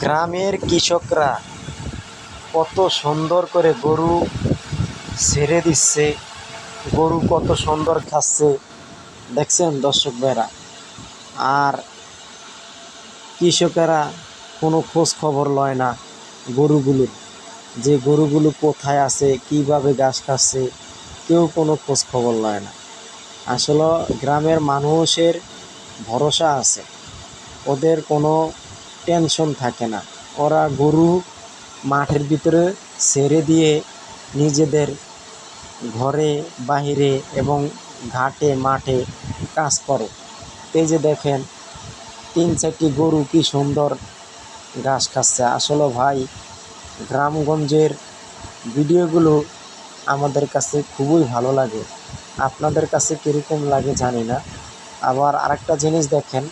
গ্রামের কৃষকরা কত সুন্দর করে গরু ছেড়ে দিচ্ছে, গরু কত সুন্দর খাচ্ছে। দেখছেন দর্শক ভাইরা? আর কৃষকেরা কোনো খোঁজ খবর লয় না গরুগুলোর যে গরুগুলো কোথায় আছে, কীভাবে ঘাস খাচ্ছে, কেউ কোনো খোঁজ খবর লয় না। আসলে গ্রামের মানুষের ভরসা আছে। ওদের কোনো টেনশন থাকে না। ওরা গরু মাঠের ভিতরে ছেড়ে দিয়ে নিজেদের ঘরে, বাহিরে এবং ঘাটে, মাঠে কাজ করে। এই যে দেখেন, তিন চারটি গরু কি সুন্দর ঘাস খাচ্ছে। আসলে ভাই, গ্রামগঞ্জের ভিডিওগুলো আমাদের কাছে খুবই ভালো লাগে। আপনাদের কাছে কীরকম লাগে জানি না। আবার আরেকটা জিনিস দেখেন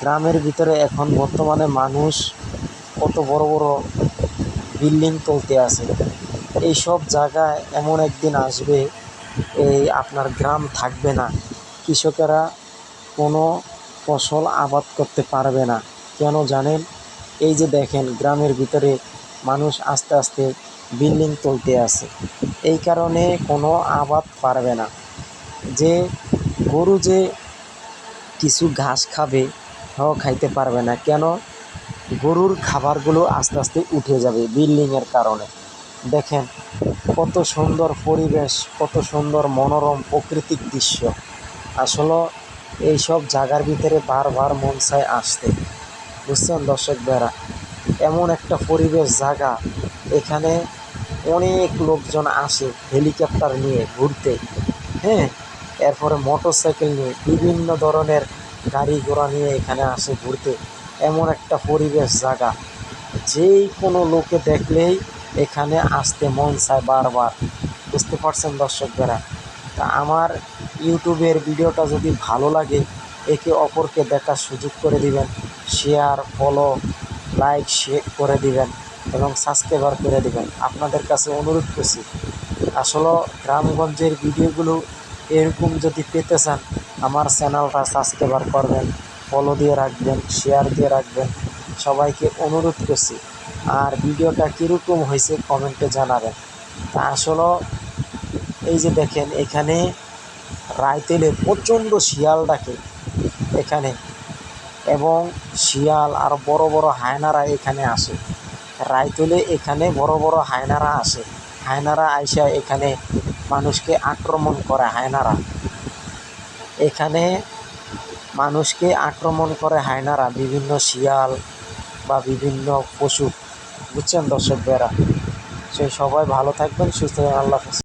গ্রামের ভিতরে এখন বর্তমানে মানুষ কত বড় বড় বিল্ডিং তুলতে আছে। এই সব জায়গায় এমন একদিন আসবে, এই আপনার গ্রাম থাকবে না। কৃষকেরা কোনো ফসল আবাদ করতে পারবে না। কেন জানেন? এই যে দেখেন, গ্রামের ভিতরে মানুষ আস্তে আস্তে বিল্ডিং তুলতে আছে। এই কারণে কোনো আবাদ পারবে না। যে গরু যে কিছু ঘাস খাবে খাইতে পারবে না। কেন? গরুর খাবারগুলো আস্তে আস্তে উঠে যাবে বিল্ডিংয়ের কারণে। দেখেন, কত সুন্দর পরিবেশ, কত সুন্দর মনোরম প্রাকৃতিক দৃশ্য। আসলে এইসব জায়গার ভিতরে বারবার মন চায় আসতে। বুঝছেন দর্শক বেড়া এমন একটা পরিবেশ, জায়গা, এখানে অনেক লোকজন আসে হেলিকপ্টার নিয়ে ঘুরতে। হ্যাঁ এরপরে মোটর সাইকেল নিয়ে বিভিন্ন ধরনের গাড়ি ঘোড়া নিয়ে এখানে আসে ঘুরতে। এমন একটা পরিবেশ জায়গা যেই কোনো লোকে দেখলেই এখানে আসতে মন চায় বারবার। বুঝতে পারছেন দর্শকরা তা আমার ইউটিউবের ভিডিওটা যদি ভালো লাগে, একে অপরকে দেখার সুযোগ করে দিবেন। শেয়ার, ফলো, লাইক, শেয়ার করে দিবেন এবং সাবস্ক্রাইবার করে দিবেন। আপনাদের কাছে অনুরোধ করছি, আসলে গ্রামগঞ্জের ভিডিওগুলো এরকম যদি পেতে চান, আমার চ্যানেলটা সাবস্ক্রাইবার করবেন ফলো দিয়ে রাখবেন শেয়ার দিয়ে রাখবেন। সবাইকে অনুরোধ করছি, আর ভিডিওটা কীরকম হয়েছে কমেন্টে জানাবেন। তা আসলে এই যে দেখেন, এখানে রাইতেলে প্রচণ্ড শিয়াল ডাকে এখানে, এবং শিয়াল আর বড় বড় হায়নারা এখানে আসে। রাইতুলে এখানে বড় বড় হায়নারা আসে। হায়নারা আইসা এখানে মানুষকে আক্রমণ করে হায়নারা এখানে মানুষকে আক্রমণ করে হায়নারা বিভিন্ন শিয়াল বা বিভিন্ন পশু, বুঝছেন দর্শক বেড়া সে সবাই ভালো থাকবেন, সুস্থ আল্লাহ হাফেজ।